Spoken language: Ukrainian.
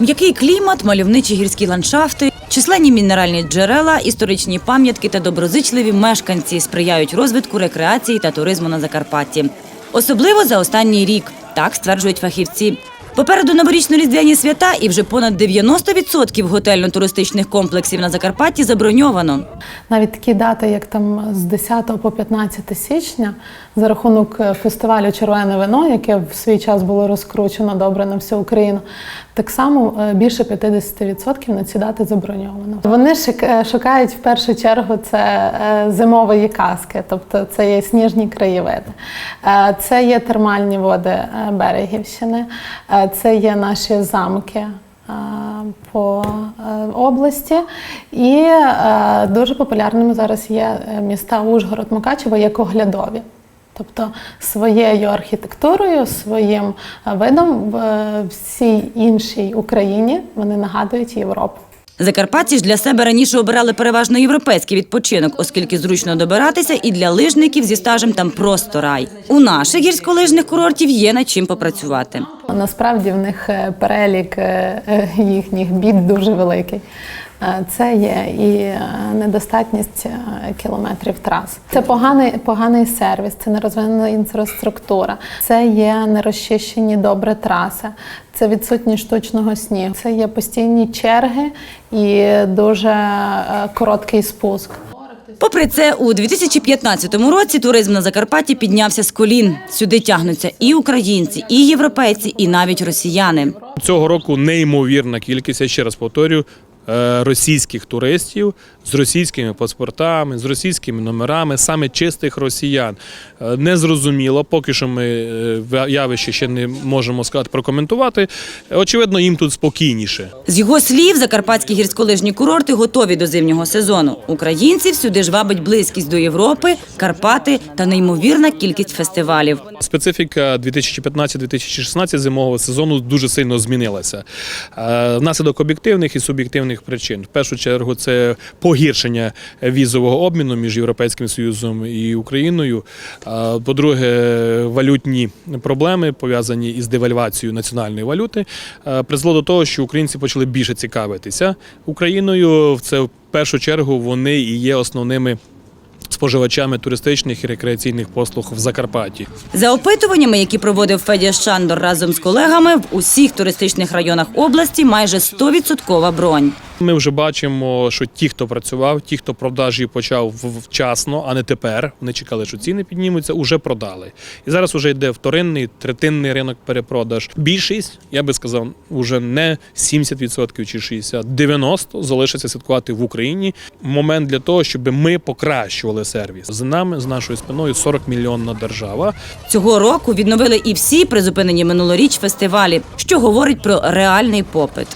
М'який клімат, мальовничі гірські ландшафти, численні мінеральні джерела, історичні пам'ятки та доброзичливі мешканці сприяють розвитку рекреації та туризму на Закарпатті. Особливо за останній рік, так стверджують фахівці. Попереду новорічно-різдвяні свята і вже понад 90% готельно-туристичних комплексів на Закарпатті заброньовано. Навіть такі дати, як там з 10 по 15 січня, за рахунок е, фестивалю Червоне вино, яке в свій час було розкручено добре на всю Україну, так само е, більше 50% на ці дати заброньовано. Вони е, шукають в першу чергу це зимової казки, тобто це є сніжні краєвиди, це є термальні води Берегівщини, це є наші замки по е, області. І е, дуже популярними зараз є е, міста Ужгород, Мукачево як оглядові. Тобто своєю архітектурою, своїм видом в всій іншій Україні вони нагадують Європу. Закарпатці ж для себе раніше обирали переважно європейський відпочинок, оскільки зручно добиратися, і для лижників зі стажем там просто рай. У наших гірськолижних курортів є над чим попрацювати. Насправді в них е, перелік е, е, їхніх бід дуже великий. Е, Це є і е, недостатність е, кілометрів трас. Це поганий, поганий сервіс, це нерозвинена інфраструктура, це є нерозчищені добре траси, це відсутність штучного снігу, це є постійні черги і дуже короткий спуск. Попри це, у 2015 році туризм на Закарпатті піднявся з колін. Сюди тягнуться і українці, і європейці, і навіть росіяни. Цього року неймовірна кількість, я ще раз повторюю, російських туристів з російськими паспортами, з російськими номерами, саме чистих росіян. Е, Незрозуміло, поки що ми е, явище ще не можемо сказати прокоментувати. Очевидно, їм тут спокійніше. З його слів, закарпатські гірськолижні курорти готові до зимнього сезону. Українців сюди ж вабить близькість до Європи, Карпати та неймовірна кількість фестивалів. Специфіка 2015-2016 зимового сезону дуже сильно змінилася. Е, Внаслідок об'єктивних і суб'єктивних причин. В першу чергу, це погіршення візового обміну між Європейським Союзом і Україною. По-друге, валютні проблеми пов'язані із девальвацією національної валюти призвело до того, що українці почали більше цікавитися Україною. Це в першу чергу вони і є основними. Споживачами туристичних і рекреаційних послуг в Закарпатті. За опитуваннями, які проводив Федір Шандор разом з колегами, в усіх туристичних районах області майже 100% бронь. Ми вже бачимо, що ті, хто працював, ті, хто продажі почав вчасно, а не тепер. Вони чекали, що ціни піднімуться, уже продали. І зараз вже йде вторинний, третинний ринок перепродаж. Більшість, я би сказав, уже не 70% чи 60%, 90% залишиться святкувати в Україні. Момент для того, щоб ми покращували сервіс. За нами, з нашою спиною, 40 мільйонна держава. Цього року відновили і всі призупинені минулоріч фестивалі, що говорить про реальний попит.